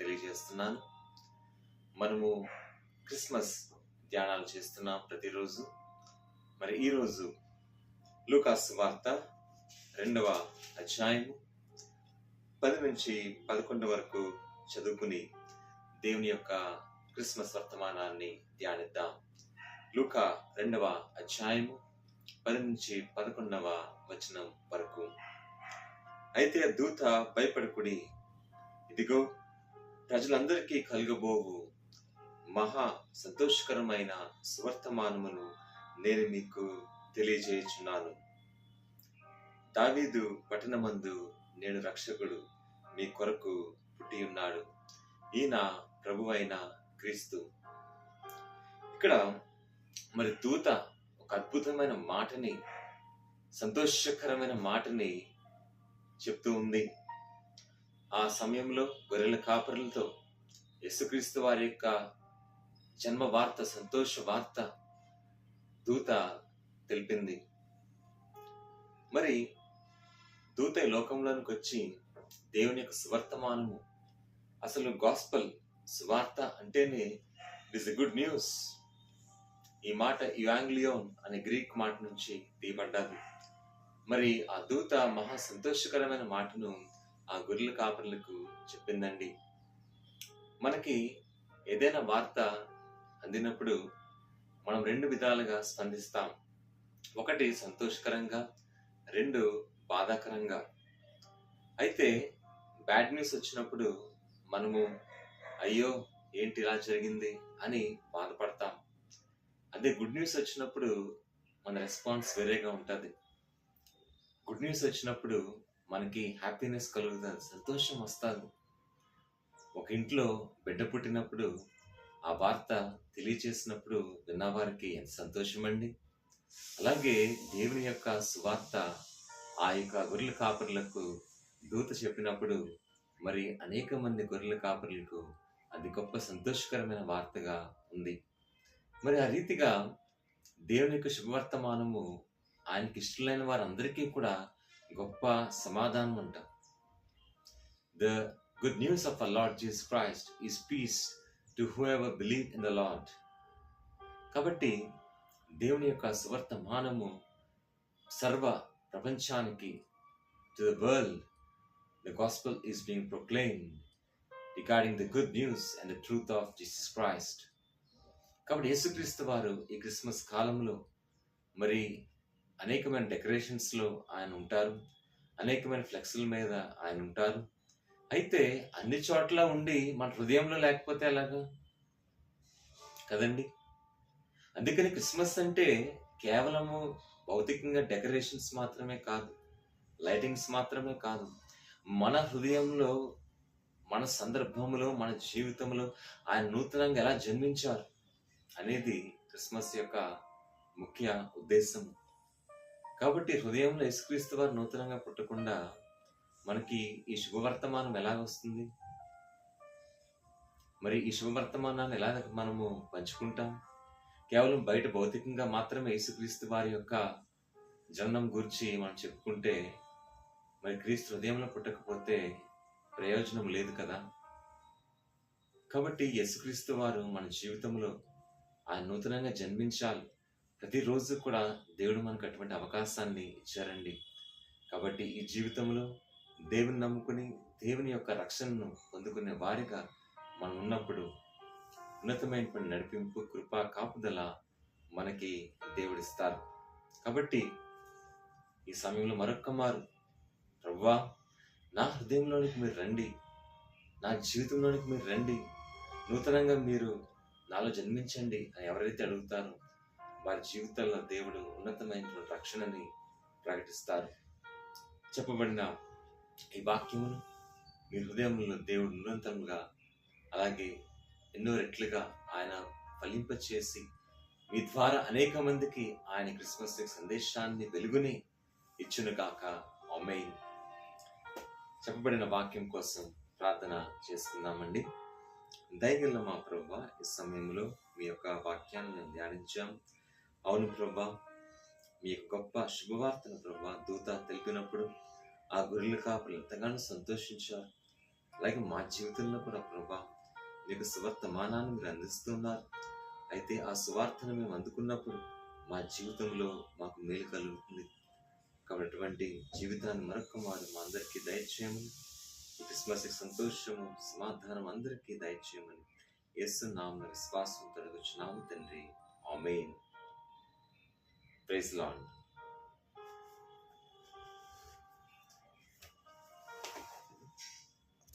తెలియజేస్తున్నాను. మనము క్రిస్మస్ ధ్యానాలు చేస్తున్నాం ప్రతిరోజు. మరి ఈరోజు లూకాస్ వార్త రెండవ అధ్యాయము పది నుంచి పదకొండు వరకు చదువుకుని దేవుని యొక్క క్రిస్మస్ వర్తమానాన్ని ధ్యానిద్దాం. లూకా రెండవ అధ్యాయము పది నుంచి పదకొండవ వచనం వరకు. అయితే దూత భయపడకుడి ఇదిగో ప్రజలందరికీ కలుగబోవు మహా సంతోషకరమైన సువర్తమానమును నేను మీకు తెలియజేయుచున్నాను. దావీదు పట్టణమందు నేను రక్షకుడు మీ కొరకు పుట్టి ఉన్నాడు. ఈయన ప్రభువైన క్రీస్తు. ఇక్కడ మరి దూత ఒక అద్భుతమైన మాటని సంతోషకరమైన మాటని చెప్తూ ఉంది. ఆ సమయంలో గొర్రెల కాపరులతో యేసుక్రీస్తు వారి యొక్క జన్మ వార్త సంతోష వార్త దూత తెలిపింది. మరి దూత లోకంలోనికి వచ్చి దేవుని యొక్క సువర్తమానము అసలు గాస్పల్ సువార్త అంటేనే it is a good news ఈ మాట ఇవాంగ్లియోన్ అనే గ్రీక్ మాట నుంచి తీయబడ్డది. మరి ఆ దూత మహా సంతోషకరమైన మాటను ఆ గొర్రెల కాపరులకు చెప్పిందండి. మనకి ఏదైనా వార్త అందినప్పుడు మనం రెండు విధాలుగా స్పందిస్తాం. ఒకటి సంతోషకరంగా రెండు బాధాకరంగా. అయితే బ్యాడ్ న్యూస్ వచ్చినప్పుడు మనము అయ్యో ఏంటి ఇలా జరిగింది అని బాధపడతాం. అదే గుడ్ న్యూస్ వచ్చినప్పుడు మన రెస్పాన్స్ వేరేగా ఉంటుంది. గుడ్ న్యూస్ వచ్చినప్పుడు మనకి హ్యాపీనెస్ కలుగుతుంది సంతోషం వస్తుంది. ఒక ఇంట్లో బిడ్డ పుట్టినప్పుడు ఆ వార్త తెలియచేసినప్పుడు విన్నవారికి ఎంత సంతోషం అండి అలాగే దేవుని యొక్క సువార్త ఆ యొక్క గొర్రెల కాపరులకు దూత చెప్పినప్పుడు మరి అనేక మంది గొర్రెల కాపరులకు అది గొప్ప సంతోషకరమైన వార్తగా ఉంది. మరి ఆ రీతిగా దేవుని యొక్క శుభవర్తమానము ఆయనకి ఇష్టమైన వారందరికీ కూడా గొప్ప సమాధానం అంట the good news of a Lord Jesus Christ is peace to whoever believe in the Lord కాబట్టి దేవుని యొక్క సువర్తమానము సర్వ ప్రపంచానికి to the world the gospel is being proclaim regarding the good news and the truth of Jesus Christ కాబట్టి యేసుక్రీస్తు వారు ఈ క్రిస్మస్ కాలంలో మరి అనేకమైన డెకరేషన్స్లో ఆయన ఉంటారు. అనేకమైన ఫ్లెక్స్ల మీద ఆయన ఉంటారు. అయితే అన్ని చోట్ల ఉండి మన హృదయంలో లేకపోతే ఎలాగా? కదండి? అందుకని క్రిస్మస్ అంటే కేవలము భౌతికంగా డెకరేషన్స్ మాత్రమే కాదు లైటింగ్స్ మాత్రమే కాదు. మన హృదయంలో మన సందర్భంలో మన జీవితంలో ఆయన నూతనంగా ఎలా జన్మించారు అనేది క్రిస్మస్ యొక్క ముఖ్య ఉద్దేశం కాబట్టి హృదయంలో యశ్క్రీస్తు వారు నూతనంగా పుట్టకుండా మనకి ఈ శుభవర్తమానం ఎలా వస్తుంది మరి ఈ శుభవర్తమానాన్ని ఎలా మనము పంచుకుంటాం? కేవలం బయట భౌతికంగా మాత్రమే యేసుక్రీస్తు వారి యొక్క జననం గురించి మనం చెప్పుకుంటే మరి క్రీస్తు హృదయంలో పుట్టకపోతే ప్రయోజనం లేదు కదా? కాబట్టి యేసుక్రీస్తు వారు మన జీవితంలో ఆయన నూతనంగా జన్మించాలి. ప్రతిరోజు కూడా దేవుడు మనకు అటువంటి అవకాశాన్ని ఇచ్చారండి. కాబట్టి ఈ జీవితంలో దేవుని నమ్ముకుని దేవుని యొక్క రక్షణను పొందుకునే వారిగా మనం ఉన్నప్పుడు ఉన్నతమైనటువంటి నడిపింపు కృప కాపుదల మనకి దేవుడిస్తారు. కాబట్టి ఈ సమయంలో మరొక్క మారు. ప్రవ్వా నా హృదయంలోనికి మీరు రండి. నా జీవితంలోనికి మీరు రండి. నూతనంగా మీరు నాలో జన్మించండి అని ఎవరైతే అడుగుతారో వారి జీవితంలో దేవుడు ఉన్నతమైనటువంటి రక్షణని ప్రకటిస్తారు. చెప్పబడిన ఈ వాక్యమును మీ హృదయంలో దేవుడు నిరంతరంగా అలాగే ఎన్నో రెట్లుగా ఆయన ఫలింపచేసి మీ ద్వారా అనేక మందికి ఆయన క్రిస్మస్ సందేశాన్ని వెలుగుని ఇచ్చునుగాక అమెయిన్ చెప్పబడిన వాక్యం కోసం ప్రార్థన చేసుకుందామండి దయగల మా ప్రభు ఈ సమయంలో మీ యొక్క వాక్యాన్ని ధ్యానించాం. అవును ప్రభా. మీ గొప్ప శుభవార్తను ప్రభా దూత తెలిపినప్పుడు ఆ గొర్రెల కాపులు ఎంతగానో సంతోషించారు. అలాగే మా జీవితంలో కూడా ప్రభా మీకు సువర్తమానాన్ని మీరు అందిస్తున్నారు. అయితే ఆ సువార్తను మేము అందుకున్నప్పుడు మా జీవితంలో మాకు మేలు కలుగుతుంది. కాబట్టి అటువంటి జీవితాన్ని మరొక మారు మా అందరికీ దయచేయమని క్రిస్మస్ సంతోషము సమాధానం అందరికీ దయచేయమని యేసు నామ విశ్వాసం తొలగొచ్చున్నాము తండ్రి. ఆమెన్. Praise the Lord.